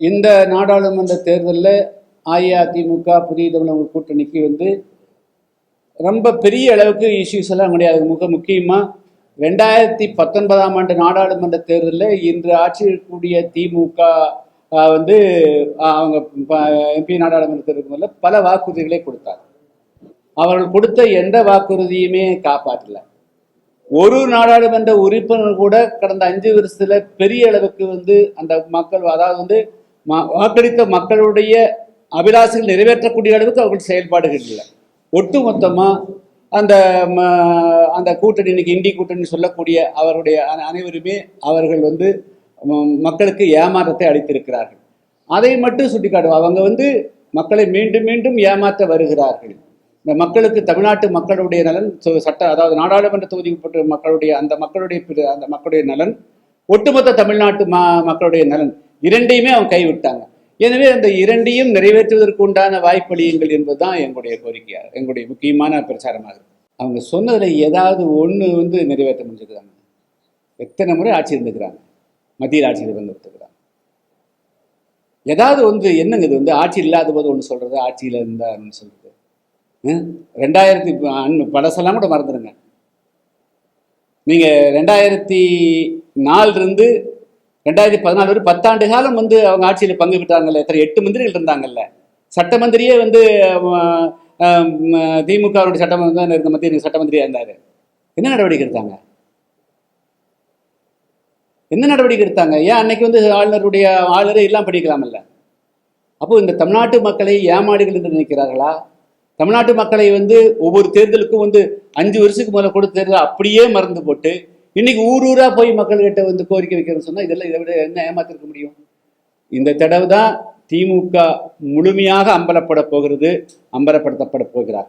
இந்த நாடாளுமன்ற தேர்தலில் அஇஅதிமுக புதிய தமிழ் கூட்டணிக்கு வந்து ரொம்ப பெரிய அளவுக்கு இஷ்யூஸ் எல்லாம் கிடையாது மிக முக்கியமாக ரெண்டாயிரத்தி பத்தொன்பதாம் ஆண்டு நாடாளுமன்ற தேர்தலில் இன்று ஆட்சி திமுக வந்து அவங்க எம்பி நாடாளுமன்ற தேர்தலில் பல வாக்குறுதிகளை கொடுத்தார். அவர்கள் கொடுத்த எந்த வாக்குறுதியுமே காப்பாற்றல. ஒரு நாடாளுமன்ற உறுப்பினர் கூட கடந்த அஞ்சு வருஷத்துல பெரிய அளவுக்கு வந்து அந்த மக்கள் அதாவது வந்து வாக்களித்த மக்களுடைய அபிலாஷைகள் நிறைவேற்றக்கூடிய அளவுக்கு அவர்கள் செயல்பாடுகள் இல்லை ஒட்டுமொத்தமா அந்த ம- அந்த கூட்டணி இன்னைக்கு இந்தி கூட்டணி சொல்லக்கூடிய அவருடைய அனைவருமே அவர்கள் வந்து மக்களுக்கு ஏமாற்றத்தை அளித்திருக்கிறார்கள். அதை மட்டும் சுட்டிக்காட்டுவோம். அவங்க வந்து மக்களை மீண்டும் மீண்டும் ஏமாற்ற வருகிறார்கள். இந்த மக்களுக்கு தமிழ்நாட்டு மக்களுடைய நலன் சட்ட அதாவது நாடாளுமன்ற தொகுதிக்குட்பட்ட மக்களுடைய அந்த மக்களுடைய அந்த மக்களுடைய நலன் ஒட்டுமொத்த தமிழ்நாட்டு மக்களுடைய நலன். இரண்டையுமே அவங்க கைவிட்டாங்க. எனவே அந்த இரண்டையும் நிறைவேற்றுவதற்கு உண்டான வாய்ப்பளியுங்கள் என்பதுதான் எங்களுடைய கோரிக்கையா எங்களுடைய முக்கியமான பிரச்சாரமாக இருக்கு. அவங்க சொன்னதில் ஏதாவது ஒண்ணு வந்து நிறைவேற்ற முடிஞ்சுக்கிறாங்க எத்தனை முறை ஆட்சி இருந்துக்கிறாங்க? மத்தியில் ஆட்சியில் வந்து இருக்கிறாங்க ஏதாவது வந்து என்னங்க இது வந்து ஆட்சி இல்லாத போது ஒன்று சொல்றது ஆட்சியில் இருந்தார்னு சொல்கிறது ரெண்டாயிரத்தி அன்னு- பழசெல்லாம் கூட மறந்துடுங்க நீங்க ரெண்டாயிரத்தி நாலுல இருந்து ரெண்டாயிரத்தி பதினாலு வரை பத்தாண்டு காலம் வந்து அவங்க ஆட்சியில் பங்கு பெற்றாங்கல்ல. எத்தனை எட்டு மந்திரிகள் இருந்தாங்கல்ல. சட்ட மந்திரியே வந்து திமுகவுடைய சட்டமன்ற இருந்த மத்திய சட்ட மந்திரியா இருந்தாரு? என்ன நடவடிக்கை எடுத்தாங்க? என்ன நடவடிக்கை எடுத்தாங்க? ஏன் அன்னைக்கு வந்து ஆளுநருடைய ஆளுநரே எல்லாம் படிக்கலாமல்ல? அப்போ இந்த தமிழ்நாட்டு மக்களை ஏமாடுகள் என்று நினைக்கிறார்களா? தமிழ்நாட்டு மக்களை வந்து ஒவ்வொரு தேர்தலுக்கும் வந்து அஞ்சு வருஷத்துக்கு முதல்ல கொடுத்த தேர்தல் அப்படியே மறந்து போட்டு இன்னைக்கு ஊர் ஊரா போய் மக்கள்கிட்ட வந்து கோரிக்கை வைக்கிறேன்னு சொன்னா இதெல்லாம் இதை விட என்ன ஏமாத்திருக்க முடியும்? இந்த தடவை தான் திமுக முழுமையாக அம்பலப்பட போகிறது அம்பலப்படுத்தப்பட போகிறார்.